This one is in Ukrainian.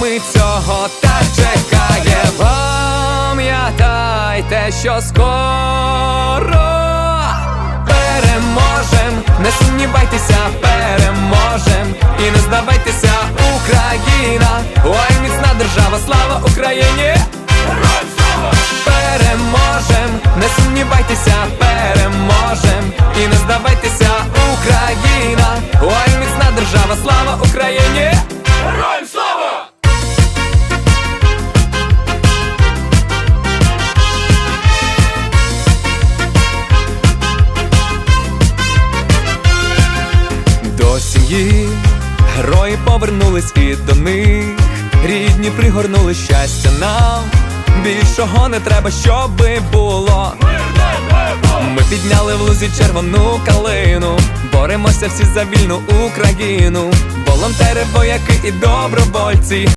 ми цього так чекаємо. Пам'ятайте, що скоро переможем, не сумнівайтеся, переможем і не здавайтеся, Україна, ой, міцна держава, слава Україні! Сім'ї герої повернулись і до них рідні пригорнули щастя нам. Більшого не треба, щоби було. Ми підняли в лузі червону калину, боремося всі за вільну Україну, волонтери, вояки і добровольці.